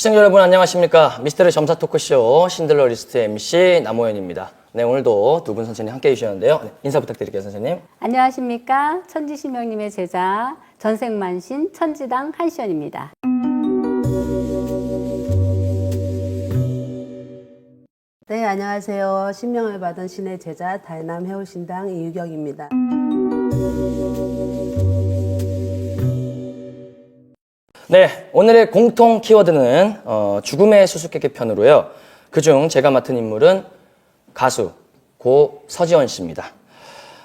시청자 여러분 안녕하십니까 미스터리 점사 토크쇼 신들러 리스트 MC 남호연입니다 네 오늘도 두 분 선생님 함께 해주셨는데요 네, 인사 부탁드릴게요 선생님 안녕하십니까. 천지신명님의 제자 전생만신 천지당 한시연입니다. 네, 안녕하세요. 신명을 받은 신의 제자 다이남 해울신당 이유경입니다. 네 오늘의 공통 키워드는 어, 죽음의 수수께끼 편으로요 그중 제가 맡은 인물은 가수 고 서지원 씨입니다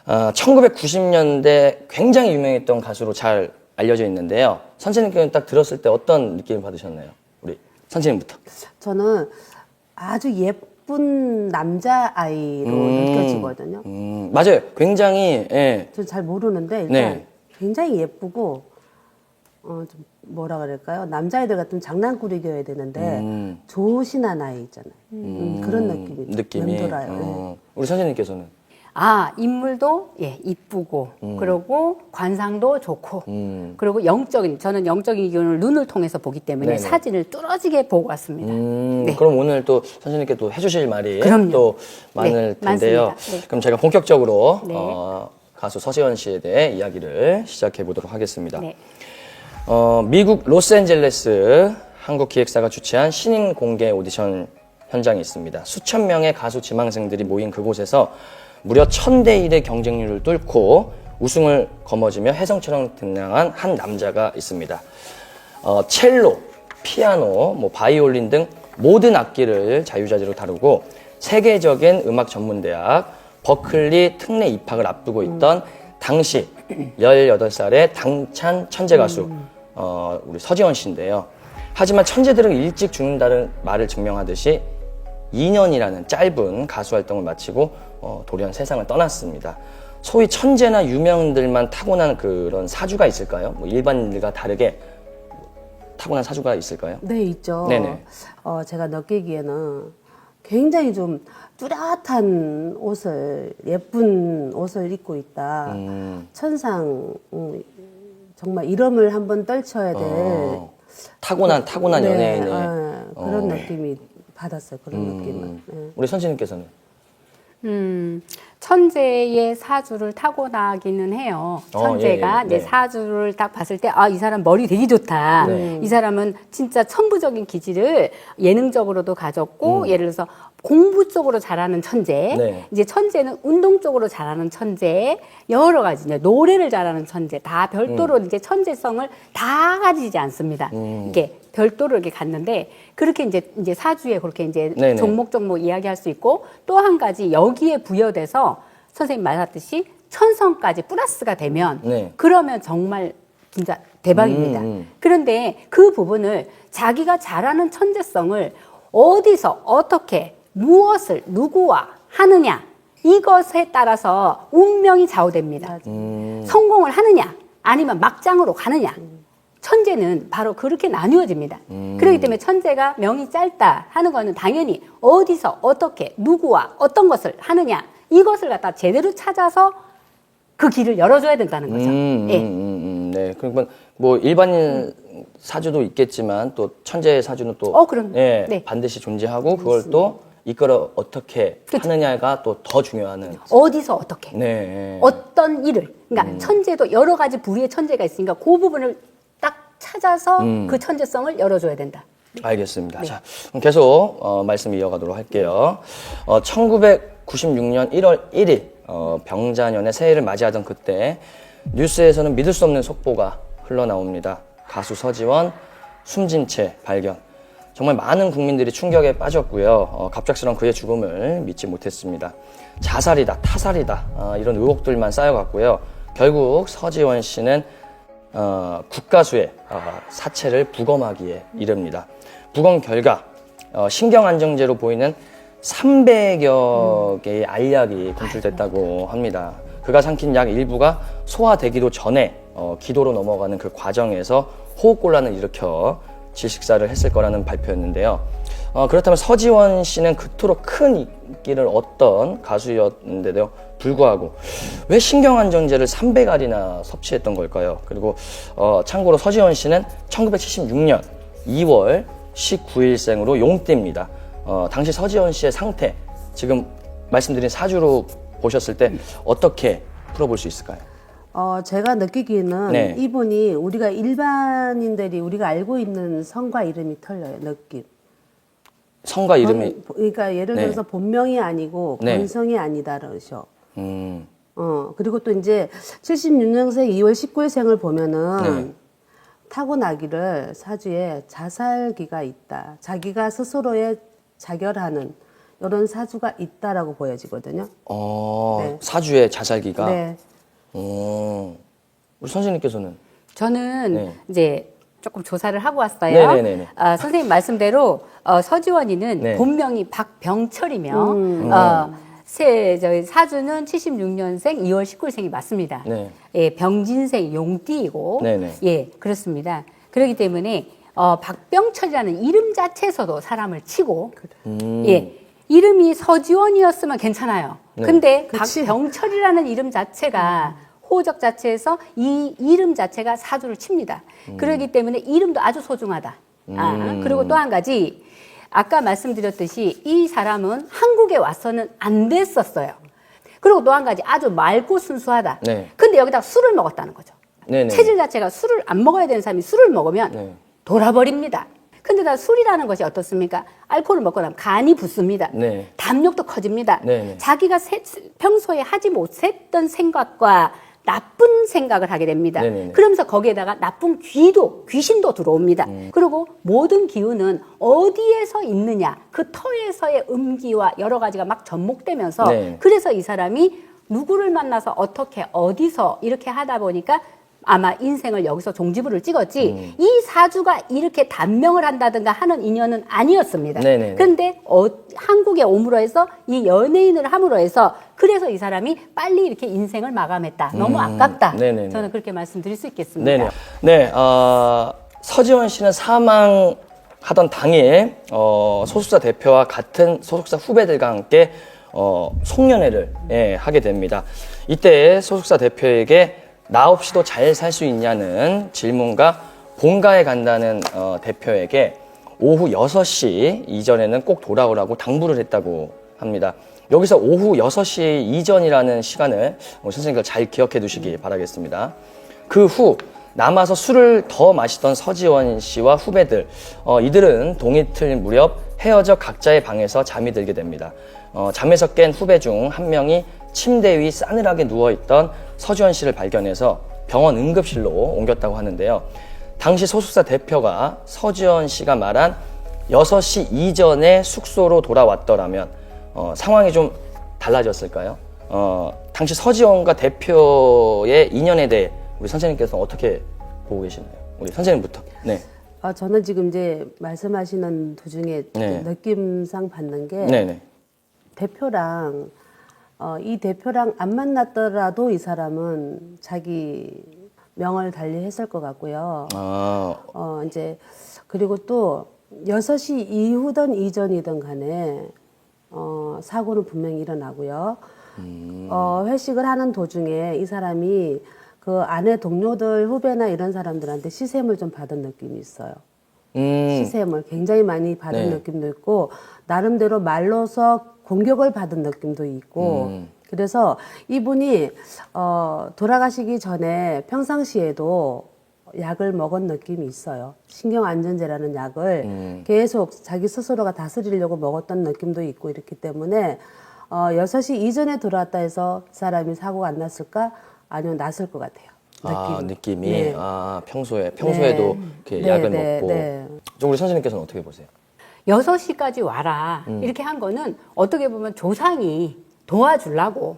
어, 1990년대 굉장히 유명했던 가수로 잘 알려져 있는데요 선생님께는 딱 들었을 때 어떤 느낌을 받으셨나요? 우리 선생님부터 저는 아주 예쁜 남자 아이로 느껴지거든요. 음, 맞아요 굉장히 예, 전잘 모르는데 일단 네. 굉장히 예쁘고 어, 좀 뭐라 그럴까요? 남자애들 같은 장난꾸러기여야 되는데 음. 조신한 아이 있잖아요. 음, 그런 느낌이 느낌이 맴돌아요. 네. 어, 우리 선생님께서는 아, 인물도 예, 이쁘고 그리고 관상도 좋고 음. 그리고 영적인 저는 영적인 기운을 눈을 통해서 보기 때문에 네네. 사진을 뚫어지게 보고 왔습니다. 음, 네. 그럼 오늘 또 선생님께 또 해주실 말이 그럼요. 또 많을 네, 텐데요. 많습니다. 네. 그럼 제가 본격적으로 네. 어, 가수 서지원 씨에 대해 이야기를 시작해 보도록 하겠습니다. 네. 어, 미국 로스앤젤레스 한국 기획사가 주최한 신인 공개 오디션 현장이 있습니다. 수천 명의 가수 지망생들이 모인 그곳에서 무려 천대 1의 경쟁률을 뚫고 우승을 거머쥐며 혜성처럼 등장한 한 남자가 있습니다. 어, 첼로, 피아노, 뭐 바이올린 등 모든 악기를 자유자재로 다루고 세계적인 음악 전문대학 버클리 특례 입학을 앞두고 있던 당시 18살의 당찬 천재 가수 어, 우리 서지원 씨인데요. 하지만 천재들은 일찍 죽는다는 말을 증명하듯이 2년이라는 짧은 가수 활동을 마치고 어, 돌연 세상을 떠났습니다. 소위 천재나 유명들만 타고난 그런 사주가 있을까요? 뭐 일반인들과 다르게 타고난 사주가 있을까요? 네, 있죠. 네네. 어, 제가 느끼기에는 굉장히 좀 뚜렷한 옷을, 예쁜 옷을 입고 있다. 음, 천상, 음, 정말 이름을 한번 떨쳐야 될. 어, 타고난 타고난 네, 연예인의 아, 그런 어. 느낌이 받았어요. 그런 느낌을. 네. 우리 선생님께서는 음, 천재의 사주를 타고나기는 해요. 어, 천재가 예, 예, 내 네. 사주를 딱 봤을 때, 아, 이 사람 머리 되게 좋다. 네. 이 사람은 진짜 천부적인 기질을 예능적으로도 가졌고, 음. 예를 들어서 공부 쪽으로 잘하는 천재, 네. 이제 천재는 운동 쪽으로 잘하는 천재, 여러 가지, 이제 노래를 잘하는 천재, 다 별도로 이제 천재성을 다 가지지 않습니다. 음. 이게 별도로 이렇게 갔는데, 그렇게 이제, 이제 사주에 그렇게 이제 네네. 종목 종목 이야기할 수 있고 또 한 가지 여기에 부여돼서 선생님 말했듯이 천성까지 플러스가 되면 네. 그러면 정말 진짜 대박입니다. 음, 음. 그런데 그 부분을 자기가 잘하는 천재성을 어디서 어떻게 무엇을 누구와 하느냐 이것에 따라서 운명이 좌우됩니다. 음, 성공을 하느냐 아니면 막장으로 가느냐 천재는 바로 그렇게 나뉘어집니다. 음. 그렇기 때문에 천재가 명이 짧다 하는 거는 당연히 어디서 어떻게 누구와 어떤 것을 하느냐 이것을 갖다 제대로 찾아서 그 길을 열어줘야 된다는 거죠. 음, 예. 음, 음, 음, 네. 그러면 뭐 일반인 사주도 있겠지만 또 천재의 사주는 또 어, 그럼요. 예, 네. 반드시 존재하고 그걸 또 이끌어 어떻게 그쵸. 하느냐가 또 더 중요한 어디서 어떻게 네. 어떤 일을 그러니까 천재도 여러 가지 부류의 천재가 있으니까 그 부분을 딱 찾아서 음. 그 천재성을 열어줘야 된다. 알겠습니다. 네. 자, 그럼 계속 어, 말씀 이어가도록 할게요. 어, 1996년 1월 1일 어, 병자년의 새해를 맞이하던 그때 뉴스에서는 믿을 수 없는 속보가 흘러나옵니다. 가수 서지원 숨진 채 발견. 정말 많은 국민들이 충격에 빠졌고요. 어, 갑작스런 그의 죽음을 믿지 못했습니다. 자살이다, 타살이다 어, 이런 의혹들만 쌓여갔고요. 결국 서지원 씨는 어, 국가수의 어, 사체를 부검하기에 이릅니다. 부검 결과 어, 신경안정제로 보이는 300여 개의 알약이 검출됐다고 합니다. 그가 삼킨 약 일부가 소화되기도 전에 어, 기도로 넘어가는 그 과정에서 호흡곤란을 일으켜 질식사를 했을 거라는 발표였는데요. 어, 그렇다면 서지원 씨는 그토록 큰 인기를 얻던 가수였는데도 불구하고 왜 신경안정제를 300알이나 섭취했던 걸까요? 그리고 어, 참고로 서지원 씨는 1976년 2월 19일생으로 용띠입니다. 어, 당시 서지원 씨의 상태, 지금 말씀드린 사주로 보셨을 때 어떻게 풀어볼 수 있을까요? 어, 제가 느끼기에는 네. 이분이 우리가 일반인들이 우리가 알고 있는 성과 이름이 틀려요, 느낌. 성과 이름이, 본- 그러니까 예를 네. 들어서 본명이 아니고 네. 건성이 아니다 그러셔. 음, 어, 그리고 또 이제 76년생 2월 19일 생을 보면은 네. 타고나기를 사주에 자살기가 있다. 자기가 스스로에 자결하는 이런 사주가 있다라고 보여지거든요. 어, 네. 사주의 자살기가. 네. 어, 우리 선생님께서는 저는 네. 이제 조금 조사를 하고 왔어요. 네네네네. 아, 선생님 말씀대로 어, 서지원이는 네. 본명이 박병철이며 어, 세, 저희 사주는 76년생 2월 19일생이 맞습니다. 네. 예, 병진생 용띠이고 네네. 예, 그렇습니다. 그렇기 때문에 어, 박병철이라는 이름 자체에서도 사람을 치고 음, 예. 이름이 서지원이었으면 괜찮아요. 네. 근데 그치. 박병철이라는 이름 자체가 호적 자체에서 이 이름 자체가 사주를 칩니다. 그렇기 때문에 이름도 아주 소중하다. 아, 음. 그리고 또 한 가지 아까 말씀드렸듯이 이 사람은 한국에 와서는 안 됐었어요. 그리고 또 한 가지 아주 맑고 순수하다. 네. 근데 여기다 술을 먹었다는 거죠. 네네. 체질 자체가 술을 안 먹어야 되는 사람이 술을 먹으면 네. 돌아버립니다. 근데 다 술이라는 것이 어떻습니까? 알코올을 먹고 나면 간이 붓습니다. 네. 담력도 커집니다. 네네. 자기가 세- 평소에 하지 못했던 생각과 나쁜 생각을 하게 됩니다. 네네네. 그러면서 거기에다가 나쁜 귀도, 귀신도 들어옵니다. 음. 그리고 모든 기운은 어디에서 있느냐, 그 터에서의 음기와 여러 가지가 막 접목되면서 네. 그래서 이 사람이 누구를 만나서 어떻게 어디서 이렇게 하다 보니까 아마 인생을 여기서 종지부를 찍었지 음. 이 사주가 이렇게 단명을 한다든가 하는 인연은 아니었습니다. 네네네. 근데 어, 한국에 오므로 해서 이 연예인을 함으로 해서 그래서 이 사람이 빨리 이렇게 인생을 마감했다. 너무 아깝다. 음. 네네네. 저는 그렇게 말씀드릴 수 있겠습니다. 네네. 네, 어, 서지원 씨는 사망 하던 당일 어, 소속사 대표와 같은 소속사 후배들과 함께 어, 송년회를 예, 하게 됩니다. 이때 소속사 대표에게 나 없이도 잘 살 수 있냐는 질문과 본가에 간다는 어, 대표에게 오후 6시 이전에는 꼭 돌아오라고 당부를 했다고 합니다. 여기서 오후 6시 이전이라는 시간을 어, 선생님들 잘 기억해 두시기 바라겠습니다. 그 후 남아서 술을 더 마시던 서지원 씨와 후배들 어, 이들은 동이틀 무렵 헤어져 각자의 방에서 잠이 들게 됩니다. 어, 잠에서 깬 후배 중 한 명이 침대 위 싸늘하게 누워있던 서지원 씨를 발견해서 병원 응급실로 옮겼다고 하는데요. 당시 소속사 대표가 서지원 씨가 말한 6시 이전에 숙소로 돌아왔더라면 어, 상황이 좀 달라졌을까요? 어, 당시 서지원과 대표의 인연에 대해 우리 선생님께서 어떻게 보고 계시나요? 우리 선생님부터. 네. 아, 저는 지금 이제 말씀하시는 도중에 네. 느낌상 받는 게 네 네. 대표랑 어, 이 대표랑 안 만났더라도 이 사람은 자기 명을 달리 했을 것 같고요. 아, 어, 이제 그리고 또 6시 이후든 이전이든 간에 어, 사고는 분명히 일어나고요. 어, 회식을 하는 도중에 이 사람이 그 아내 동료들 후배나 이런 사람들한테 시샘을 좀 받은 느낌이 있어요. 음, 시샘을 굉장히 많이 받은 네. 느낌도 있고 나름대로 말로서 공격을 받은 느낌도 있고 음. 그래서 이분이 어, 돌아가시기 전에 평상시에도 약을 먹은 느낌이 있어요. 신경안전제라는 약을 음. 계속 자기 스스로가 다스리려고 먹었던 느낌도 있고 이렇기 때문에 어, 6시 이전에 들어왔다 해서 사람이 사고가 안 났을까? 아니면 났을 것 같아요. 아, 느낌이. 네. 아, 평소에, 평소에도 이렇게 네, 약을 네, 먹고. 네. 좀 우리 선생님께서는 어떻게 보세요? 6시까지 와라. 음. 이렇게 한 거는 어떻게 보면 조상이 도와주려고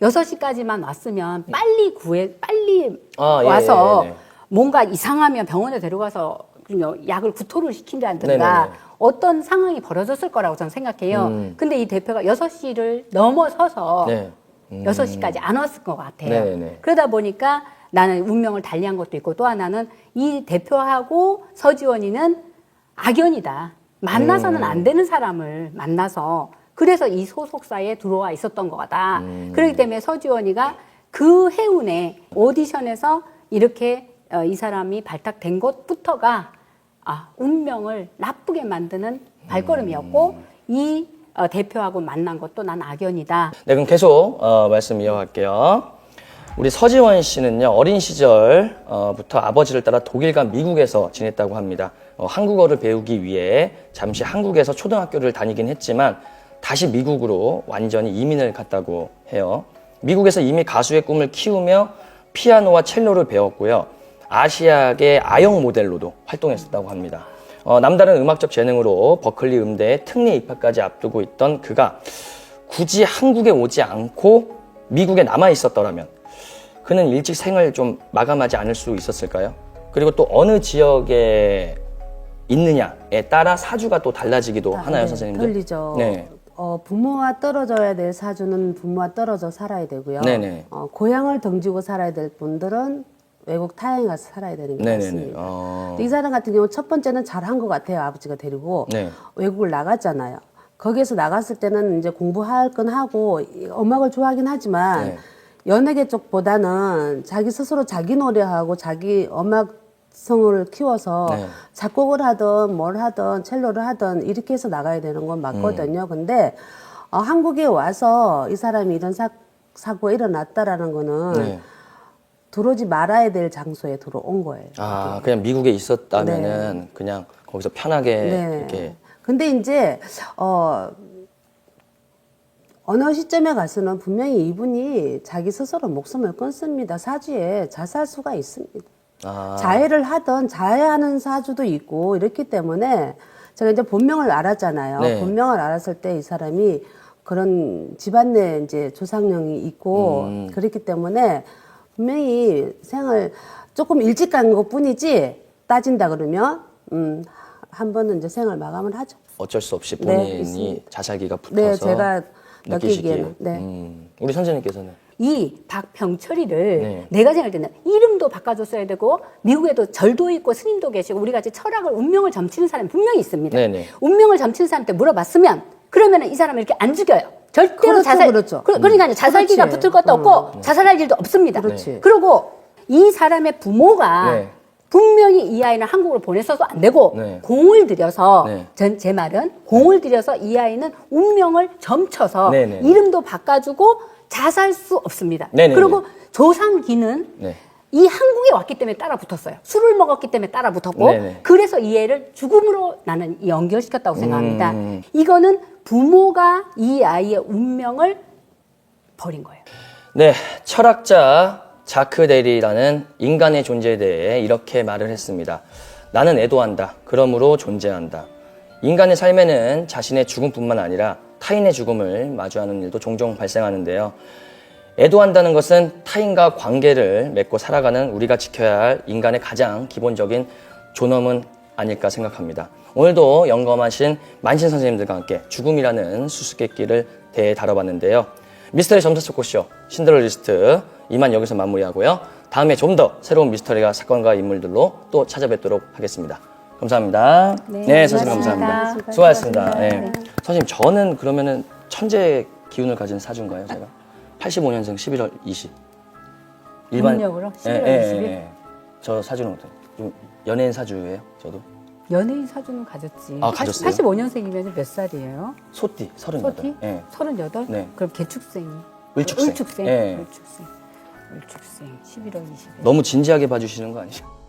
6시까지만 왔으면 빨리 구해, 빨리 아, 예, 와서 예, 예. 뭔가 이상하면 병원에 데려가서 그냥 약을 구토를 시킨다든가 네 네 네. 어떤 상황이 벌어졌을 거라고 저는 생각해요. 음. 근데 이 대표가 6시를 넘어서서 네. 음. 6시까지 안 왔을 것 같아요. 네네. 그러다 보니까 나는 운명을 달리한 것도 있고 또 하나는 이 대표하고 서지원이는 악연이다. 만나서는 음. 안 되는 사람을 만나서 그래서 이 소속사에 들어와 있었던 거다. 음. 그렇기 때문에 서지원이가 그 해운에 오디션에서 이렇게 어, 이 사람이 발탁된 것부터가 아, 운명을 나쁘게 만드는 발걸음이었고 이 어, 대표하고 만난 것도 난 악연이다. 네, 그럼 계속 어, 말씀 이어갈게요. 우리 서지원 씨는요 어린 시절부터 아버지를 따라 독일과 미국에서 지냈다고 합니다. 어, 한국어를 배우기 위해 잠시 한국에서 초등학교를 다니긴 했지만 다시 미국으로 완전히 이민을 갔다고 해요. 미국에서 이미 가수의 꿈을 키우며 피아노와 첼로를 배웠고요. 아시아계 아역 모델로도 활동했었다고 합니다. 어, 남다른 음악적 재능으로 버클리 음대에 특례 입학까지 앞두고 있던 그가 굳이 한국에 오지 않고 미국에 남아 있었더라면 그는 일찍 생을 좀 마감하지 않을 수 있었을까요? 그리고 또 어느 지역에 있느냐에 따라 사주가 또 달라지기도 하나요, 네, 선생님들? 틀리죠. 네. 어, 부모와 떨어져야 될 사주는 부모와 떨어져 살아야 되고요. 네네. 어, 고향을 등지고 살아야 될 분들은 외국 타향에 가서 살아야 되는 게 네네네. 맞습니다. 어, 이 사람 같은 경우 첫 번째는 잘한 것 같아요. 아버지가 데리고 네. 외국을 나갔잖아요. 거기에서 나갔을 때는 이제 공부할 건 하고 이 음악을 좋아하긴 하지만 네. 연예계 쪽보다는 자기 스스로 자기 노래하고 자기 음악 성을 키워서 네. 작곡을 하든 뭘 하든 첼로를 하든 이렇게 해서 나가야 되는 건 맞거든요. 근데 어, 한국에 와서 이 사람이 이런 사, 사고가 일어났다라는 거는 네. 들어오지 말아야 될 장소에 들어온 거예요. 아, 그냥 미국에 있었다면은 그냥 거기서 편하게 네. 이렇게 근데 이제 어 어느 시점에 가서는 분명히 이분이 자기 스스로 목숨을 끊습니다. 사주에 자살수가 있습니다. 아, 자해를 하던 자해하는 사주도 있고 이렇기 때문에 제가 이제 본명을 알았잖아요. 네. 본명을 알았을 때 이 사람이 그런 집안 내 이제 조상령이 있고 음. 그렇기 때문에 분명히 생을 조금 일찍 간 것 뿐이지 따진다 그러면 음, 한 번은 이제 생을 마감을 하죠. 어쩔 수 없이 네, 본인이 있습니다. 자살기가 붙어서 네, 제가 느끼시기에. 느끼기에는, 네. 음, 우리 선생님께서는 이 박병철이를 네. 내가 생각할 때는 이름도 바꿔줬어야 되고 미국에도 절도 있고 스님도 계시고 우리 같이 철학을 운명을 점치는 사람이 분명히 있습니다. 네네. 운명을 점치는 사람한테 물어봤으면 그러면 이 사람을 이렇게 안 죽여요. 절대로 그렇죠, 자살 그렇죠. 그, 러니까 자살기가. 붙을 것도 없고 자살할 일도 없습니다. 그렇지. 그리고 이 사람의 부모가 네. 분명히 이 아이는 한국으로 보내서도 안 되고 네. 공을 들여서 네. 전, 제 말은 공을 들여서 이 아이는 운명을 점쳐서 네, 네, 네. 이름도 바꿔주고 자살 수 없습니다. 네, 네, 그리고 네. 조상기는 네. 이 한국에 왔기 때문에 따라 붙었어요. 술을 먹었기 때문에 따라 붙었고 네, 네. 그래서 이 애를 죽음으로 나는 연결시켰다고 생각합니다. 음. 이거는 부모가 이 아이의 운명을 버린 거예요. 네, 철학자 자크 데리라는 인간의 존재에 대해 이렇게 말을 했습니다. 나는 애도한다. 그러므로 존재한다. 인간의 삶에는 자신의 죽음뿐만 아니라 타인의 죽음을 마주하는 일도 종종 발생하는데요. 애도한다는 것은 타인과 관계를 맺고 살아가는 우리가 지켜야 할 인간의 가장 기본적인 존엄은 아닐까 생각합니다. 오늘도 영검하신 만신 선생님들과 함께 죽음이라는 수수께끼를 대해 다뤄봤는데요. 미스터리 점수초코쇼 신드러 리스트 이만 여기서 마무리하고요. 다음에 좀 더 새로운 미스터리가 사건과 인물들로 또 찾아뵙도록 하겠습니다. 감사합니다. 네, 선생님 수고하셨습니다. 감사합니다. 수고하셨습니다. 수고하셨습니다. 네. 선생님 저는 그러면은 천재 기운을 가진 사주인가요, 제가? 85년생 11월 20. 음력으로? 11월 20일? 저 사주는 어때요? 좀 연예인 사주예요, 저도? 연예인 사주는 가졌지. 아, 가졌어요? 85년생이면 몇 살이에요? 소띠 38. 소티? 예. 38? 네. 그럼 개축생이. 을축생. 을축생. 예. 을축생. 을축생. 11월 20일. 너무 진지하게 봐주시는 거 아니에요?